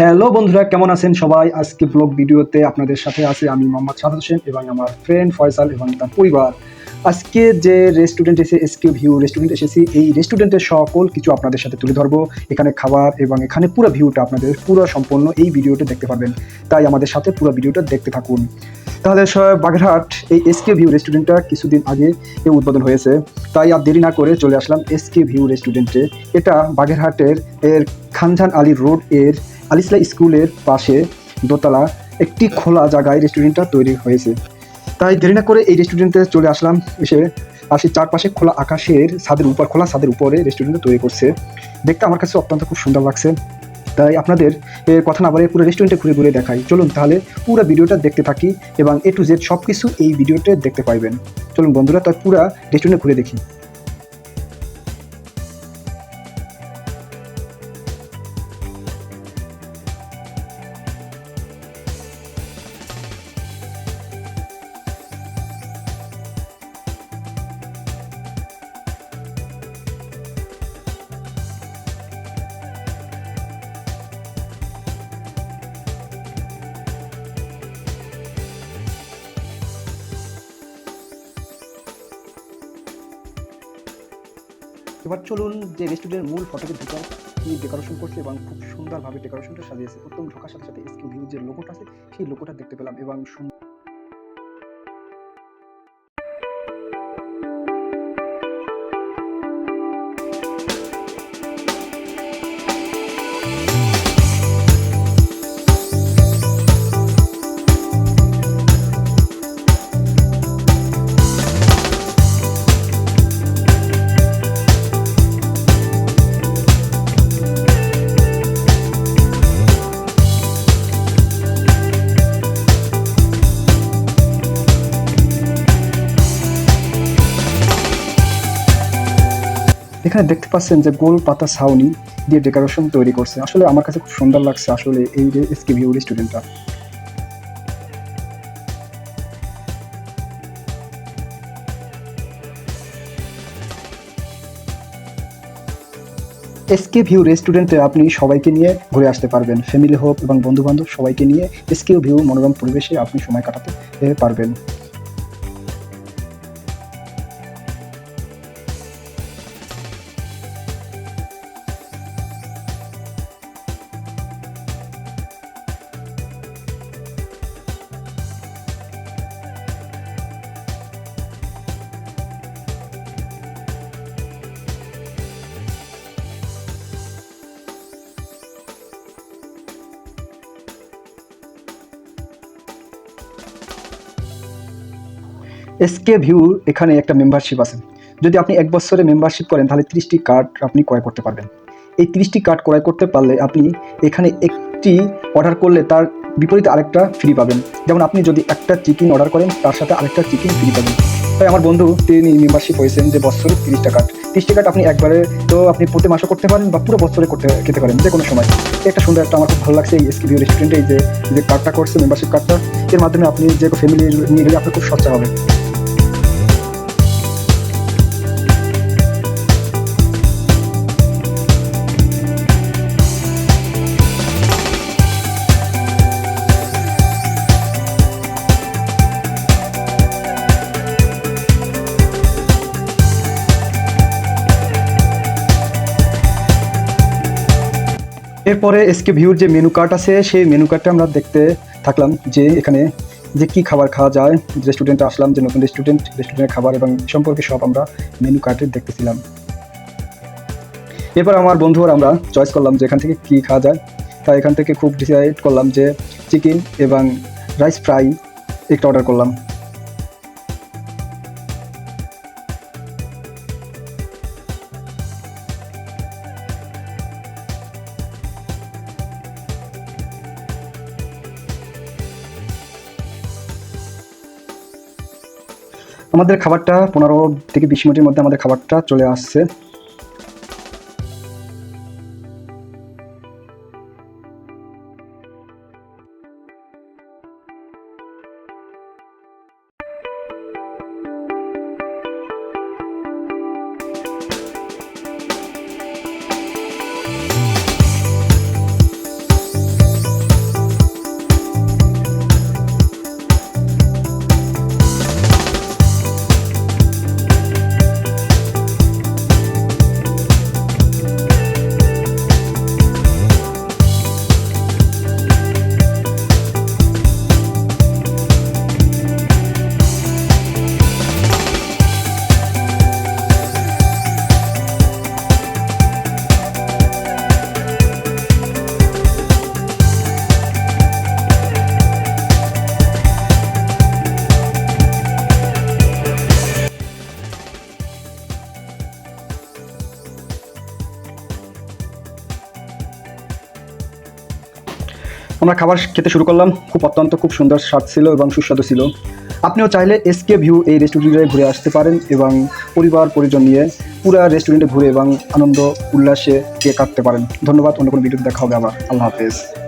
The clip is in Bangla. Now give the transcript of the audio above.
হ্যালো বন্ধুরা, কেমন আছেন সবাই? আজকে ব্লগ ভিডিওতে আপনাদের সাথে আছে আমি মোহাম্মদ সাদ হোসেন এবং আমার ফ্রেন্ড ফয়সাল এবং তার পরিবার। আজকে যে রেস্টুরেন্ট এসে এসকে ভিউ রেস্টুরেন্ট এসেছি, এই রেস্টুরেন্টের সকল কিছু আপনাদের সাথে তুলে ধরবো। এখানে খাবার এবং এখানে পুরো ভিউটা আপনাদের পুরো সম্পূর্ণ এই ভিডিওতে দেখতে পারবেন। তাই আমাদের সাথে পুরো ভিডিওটা দেখতে থাকুন। তাহলে বাগেরহাট, এই এসকে ভিউ রেস্টুরেন্টটা কিছুদিন আগে এ উদ্বোধন হয়েছে। তাই আর দেরি না করে চলে আসলাম এসকে ভিউ রেস্টুরেন্টে এটা বাগেরহাটের, এর খানজান আলী রোডের, আলিসলা স্কুলের পাশে দোতলা, একটি খোলা জায়গায় রেস্টুরেন্টটা তৈরি হয়েছে। তাই দেরি না করে এই রেস্টুরেন্টে চলে আসলাম এসে। আসি চারপাশে খোলা আকাশের ছাদের উপর, খোলা ছাদের উপরে রেস্টুরেন্টটা তৈরি করছে। দেখতে আমার কাছে অত্যন্ত খুব সুন্দর লাগছে। তাই আপনাদের কথা না বলে পুরো রেস্টুরেন্টে ঘুরে ঘুরে দেখাই। চলুন তাহলে পুরো ভিডিওটা দেখতে থাকি এবং এ টু জেড সব কিছু এই ভিডিওতে দেখতে পাইবেন। চলুন বন্ধুরা, তাই পুরো রেস্টুরেন্টে ঘুরে দেখি। এবার চলুন যে রেস্টুরেন্টের মূল ফটোকে ঢুকায় কি ডেকোরেশন করছে এবং খুব সুন্দরভাবে ডেকোরেশনটা সাজিয়েছে। প্রথম ঢোকার সাথে সাথে এসকিউ ভিউ যে লোকোটা আছে, সেই লোকোটা দেখতে পেলাম এবং এখানে দেখতে পাচ্ছেন যে গোল পাতা ছাউনি দিয়ে ডেকোরেশন তৈরি করছে। আসলে আমার কাছে খুব সুন্দর লাগছে আসলে এই যে এসকে ভিউ রেস্টুরেন্টটা এসকে ভিউ রেস্টুরেন্টে আপনি সবাইকে নিয়ে ঘুরে আসতে পারবেন। ফ্যামিলি হোক এবং বন্ধু বান্ধব সবাইকে নিয়ে এসকে ভিউ মনোরম পরিবেশে আপনি সময় কাটাতে পারবেন। এসকে ভিউ এখানে একটা মেম্বারশিপ আছে। যদি আপনি এক বছরে মেম্বারশিপ করেন, তাহলে ত্রিশটি কার্ড আপনি ক্রয় করতে পারবেন। এই ত্রিশটি কার্ড ক্রয় করতে পারলে আপনি এখানে একটি অর্ডার করলে তার বিপরীতে আরেকটা ফ্রি পাবেন। যেমন আপনি যদি একটা চিকেন অর্ডার করেন, তার সাথে আরেকটা চিকেন ফ্রি পাবেন। তাই আমার বন্ধু, তিনি মেম্বারশিপ হয়েছেন যে বছরে তিরিশটা কার্ড তিরিশটা কার্ড আপনি একবারে তো আপনি প্রতি মাসে করতে পারেন বা পুরো বছরে করতে, খেতে পারেন যে কোনো সময়। একটা সুন্দর একটা আমার খুব ভালো লাগছে এই এসকে ভিউ রেস্টুরেন্টে যে যে কার্ডটা করছে মেম্বারশিপ কার্ডটা এর মাধ্যমে আপনি যে ফ্যামিলি নিয়ে গেলে আপনি খুব সচ্চা হবে। এরপরে এসকে ভিউর যে মেনু কার্ড আছে, সেই মেনু কার্ডটা আমরা দেখতে থাকলাম যে এখানে যে কি খাবার খাওয়া যায় রেস্টুরেন্টে আসলাম, যে নতুন রেস্টুরেন্ট রেস্টুরেন্টের খাবার এবং সম্পর্কে সব আমরা মেনু কার্ডে দেখতেছিলাম। এরপর আমার বন্ধু আর আমরা চয়েস করলাম যে এখান থেকে কি খাওয়া যায়। তাই এখান থেকে খুব ডিসাইড করলাম যে চিকেন এবং রাইস ফ্রাই একটা অর্ডার করলাম। আমাদের খাবারটা পনেরো থেকে বিশ মিনিটের মধ্যে আমাদের খাবারটা চলে আসছে। আমরা খাবার খেতে শুরু করলাম। খুব অত্যন্ত খুব সুন্দর স্বাদ ছিল এবং সুস্বাদু ছিল। আপনিও চাইলে এসকে ভিউ এই রেস্টুরেন্টে ঘুরে আসতে পারেন এবং পরিবার, পরিজন নিয়ে পুরো রেস্টুরেন্টে ঘুরে এবং আনন্দ, উল্লাসে কে কাটতে পারেন। ধন্যবাদ, অন্য কোনো ভিডিও দেখা হবে আবার। আল্লাহ হাফেজ।